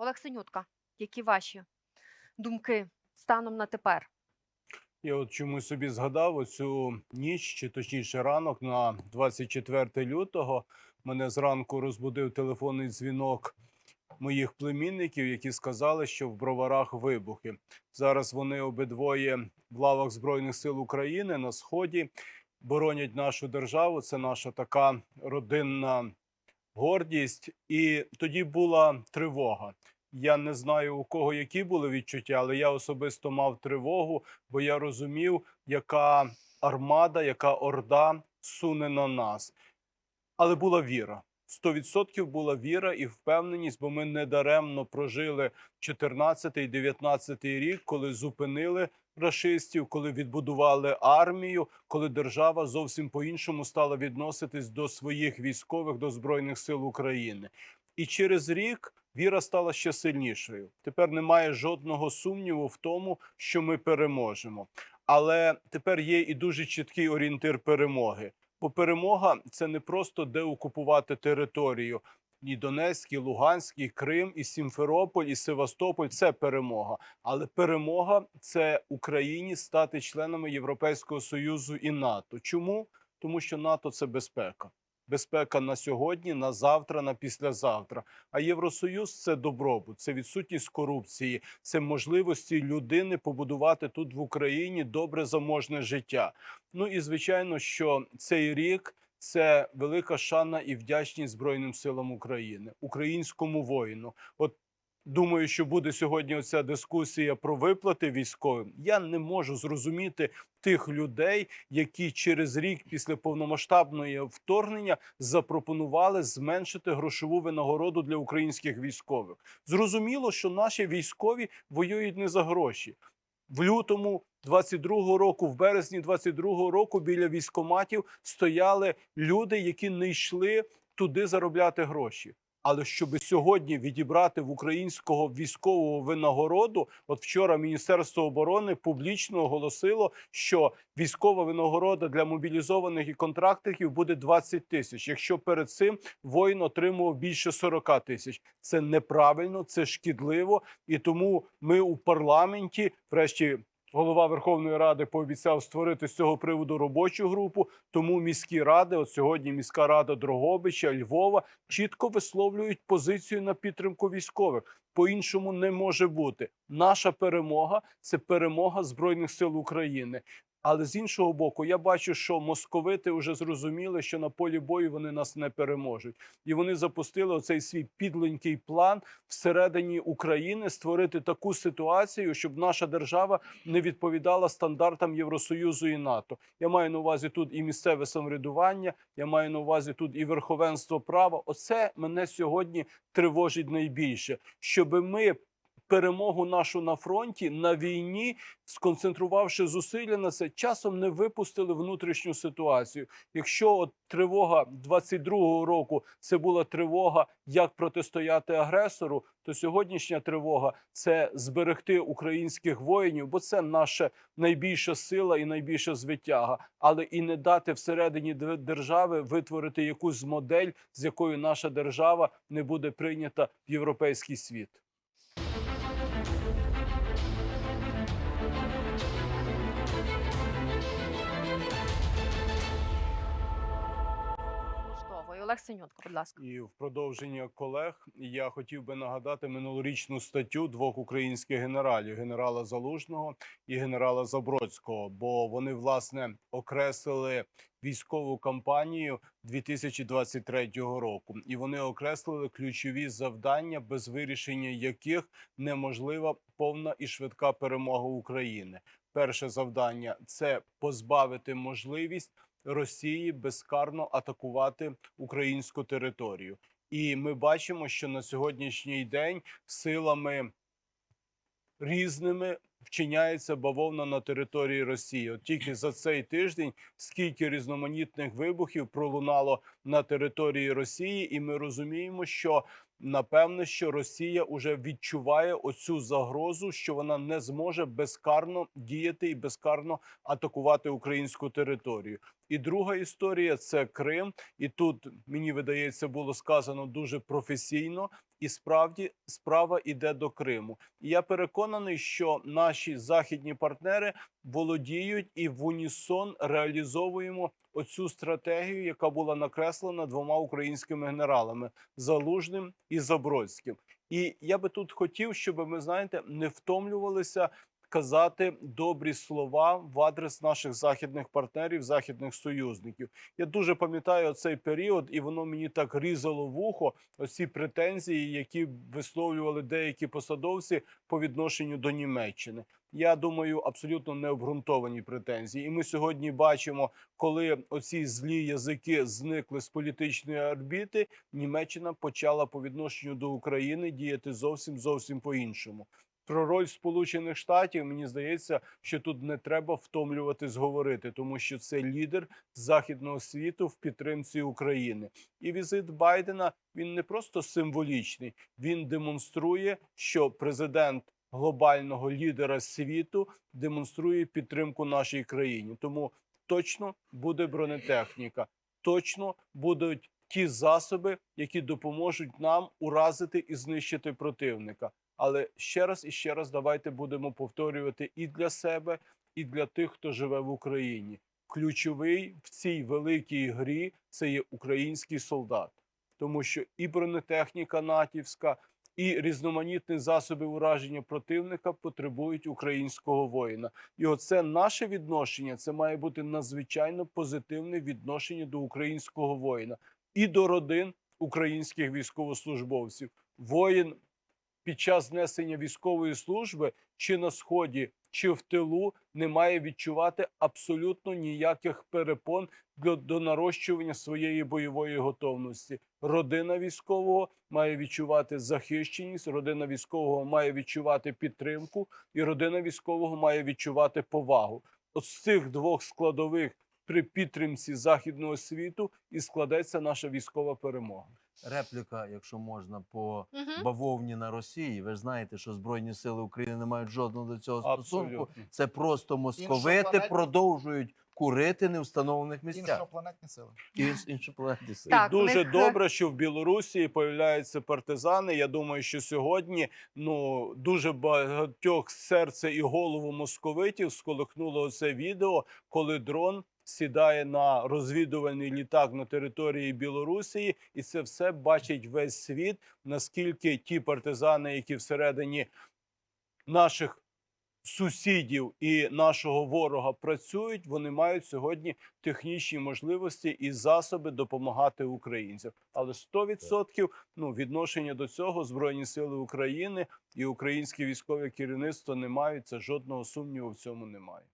Олег Синютка, які ваші думки станом на тепер? Я от чомусь собі згадав оцю ніч, чи точніше ранок на 24 лютого. Мене зранку розбудив телефонний дзвінок моїх племінників, які сказали, що в броварах вибухи. Зараз вони обидвоє в лавах Збройних сил України на сході боронять нашу державу. Це наша така родинна гордість. І тоді була тривога. Я не знаю, у кого які були відчуття, але я особисто мав тривогу, бо я розумів, яка армада, яка орда суне на нас. Але була віра. 100% була віра і впевненість, бо ми недаремно прожили 14-19 рік, коли зупинили рашистів, коли відбудували армію, коли держава зовсім по-іншому стала відноситись до своїх військових, до Збройних сил України. І через рік віра стала ще сильнішою. Тепер немає жодного сумніву в тому, що ми переможемо. Але тепер є і дуже чіткий орієнтир перемоги. Бо перемога це не просто де окупувати територію. І Донецьк, і Луганськ, і Крим, і Сімферополь, і Севастополь це перемога. Але перемога це Україні стати членами Європейського союзу і НАТО. Чому? Тому що НАТО це безпека. Безпека на сьогодні, на завтра, на післязавтра. А Євросоюз це добробут, це відсутність корупції, це можливості людини побудувати тут в Україні добре заможне життя. Ну і звичайно, що цей рік це велика шана і вдячність Збройним силам України, українському воїну. От думаю, що буде сьогодні оця дискусія про виплати військовим. Я не можу зрозуміти тих людей, які через рік після повномасштабної вторгнення запропонували зменшити грошову винагороду для українських військових. Зрозуміло, що наші військові воюють не за гроші. В лютому 22-го року, в березні 22-го року біля військоматів стояли люди, які не йшли туди заробляти гроші. Але щоб сьогодні відібрати в українського військового винагороду, от вчора Міністерство оборони публічно оголосило, що військова винагорода для мобілізованих і контрактників буде 20 тисяч. Якщо перед цим воїн отримував більше 40 тисяч, це неправильно, це шкідливо, і тому ми у парламенті, врешті. Голова Верховної Ради пообіцяв створити з цього приводу робочу групу. Тому міські ради, от сьогодні міська рада Дрогобича, Львова, чітко висловлюють позицію на підтримку військових. По-іншому не може бути. Наша перемога це перемога збройних сил України. Але з іншого боку, я бачу, що московити вже зрозуміли, що на полі бою вони нас не переможуть, і вони запустили оцей свій підленький план всередині України створити таку ситуацію, щоб наша держава не відповідала стандартам Євросоюзу і НАТО. Я маю на увазі тут і місцеве самоврядування, я маю на увазі тут і верховенство права. Оце мене сьогодні тривожить найбільше, щоб ми. Перемогу нашу на фронті на війні, сконцентрувавши зусилля на це, часом не випустили внутрішню ситуацію. Якщо от тривога 22-го року це була тривога, як протистояти агресору, то сьогоднішня тривога це зберегти українських воїнів, бо це наша найбільша сила і найбільша звитяга, але і не дати всередині дер- держави витворити якусь модель, з якою наша держава не буде прийнята в європейський світ. Олег Синютка, будь ласка. І в продовження колег я хотів би нагадати минулорічну статтю двох українських генералів: генерала Залужного і генерала Забродського. Бо вони власне окреслили військову кампанію 2023 року, і вони окреслили ключові завдання, без вирішення яких неможлива повна і швидка перемога України. Перше завдання це позбавити можливість Росії безкарно атакувати українську територію. І ми бачимо, що на сьогоднішній день силами різними вчиняється бавовна на території Росії. От тільки за цей тиждень скільки різноманітних вибухів пролунало на території Росії, і ми розуміємо, що напевне, що Росія вже відчуває оцю загрозу, що вона не зможе безкарно діяти і безкарно атакувати українську територію. І друга історія це Крим. І тут мені видається було сказано дуже професійно. І справді справа йде до Криму. І я переконаний, що наші західні партнери володіють і в унісон реалізовуємо оцю стратегію, яка була накреслена двома українськими генералами Залужним і Забродським. І я би тут хотів, щоб ми знаєте, не втомлювалися казати добрі слова в адрес наших західних партнерів, західних союзників. Я дуже пам'ятаю цей період, і воно мені так різало вухо. Оці претензії, які висловлювали деякі посадовці по відношенню до Німеччини. Я думаю, абсолютно необґрунтовані претензії. І ми сьогодні бачимо, коли оці злі язики зникли з політичної орбіти, Німеччина почала по відношенню до України діяти зовсім зовсім по-іншому. Про роль Сполучених Штатів мені здається, що тут не треба втомлюватись говорити, тому що це лідер західного світу в підтримці України. І візит Байдена він не просто символічний, він демонструє, що президент глобального лідера світу демонструє підтримку нашій країні. Тому точно буде бронетехніка, точно будуть ті засоби, які допоможуть нам уразити і знищити противника. Але ще раз і ще раз давайте будемо повторювати і для себе, і для тих, хто живе в Україні. Ключовий в цій великій грі це є український солдат, тому що і бронетехніка натівська, і різноманітні засоби ураження противника потребують українського воїна. І оце наше відношення. Це має бути надзвичайно позитивне відношення до українського воїна і до родин українських військовослужбовців. Воїн під час несення військової служби чи на сході, чи в тилу не має відчувати абсолютно ніяких перепон до, до нарощування своєї бойової готовності. Родина військового має відчувати захищеність, родина військового має відчувати підтримку, і родина військового має відчувати повагу. От з цих двох складових при підтримці західного світу і складеться наша військова перемога. Репліка, якщо можна, по Мгм. бавовні на Росії. Ви ж знаєте, що Збройні Сили України не мають жодного до цього стосунку. Абсолютно. Це просто московити продовжують курити не встановлених місцях. Іншопланетні сили. І іншопланетні сили. Так, і дуже них, е, добре, що в Білорусі появляються партизани. Я думаю, що сьогодні ну дуже багатьох серце і голову московитів сколихнуло це відео, коли дрон сідає на розвідувальний літак на території Білорусі, і це все бачить весь світ. Наскільки ті партизани, які всередині наших сусідів і нашого ворога працюють, вони мають сьогодні технічні можливості і засоби допомагати українцям. Але 100% ну, відношення до цього Збройні Сили України і українське військове керівництво не мають. Це жодного сумніву в цьому немає.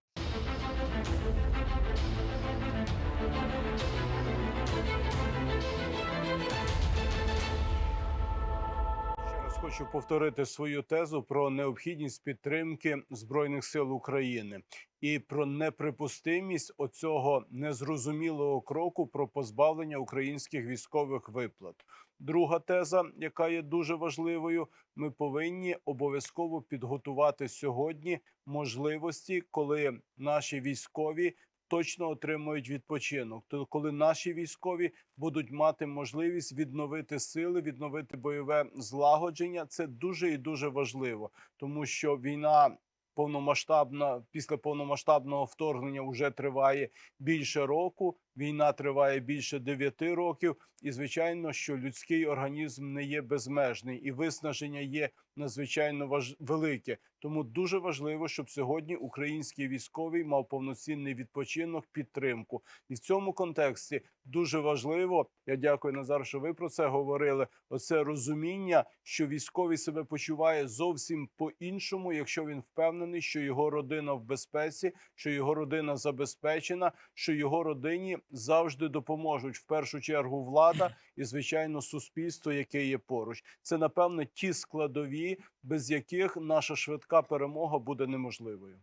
Хочу повторити свою тезу про необхідність підтримки збройних сил України і про неприпустимість оцього незрозумілого кроку про позбавлення українських військових виплат. Друга теза, яка є дуже важливою, ми повинні обов'язково підготувати сьогодні можливості, коли наші військові точно отримують відпочинок. То коли наші військові будуть мати можливість відновити сили, відновити бойове злагодження, це дуже і дуже важливо, тому що війна. Повномасштабна після повномасштабного вторгнення вже триває більше року. Війна триває більше дев'яти років, і звичайно, що людський організм не є безмежний, і виснаження є надзвичайно важ... велике. Тому дуже важливо, щоб сьогодні український військовий мав повноцінний відпочинок, підтримку. І в цьому контексті дуже важливо. Я дякую Назар, що ви про це говорили. Оце розуміння, що військовий себе почуває зовсім по-іншому, якщо він впевнений, що його родина в безпеці, що його родина забезпечена, що його родині завжди допоможуть в першу чергу влада і звичайно суспільство, яке є поруч. Це напевно ті складові, без яких наша швидка перемога буде неможливою.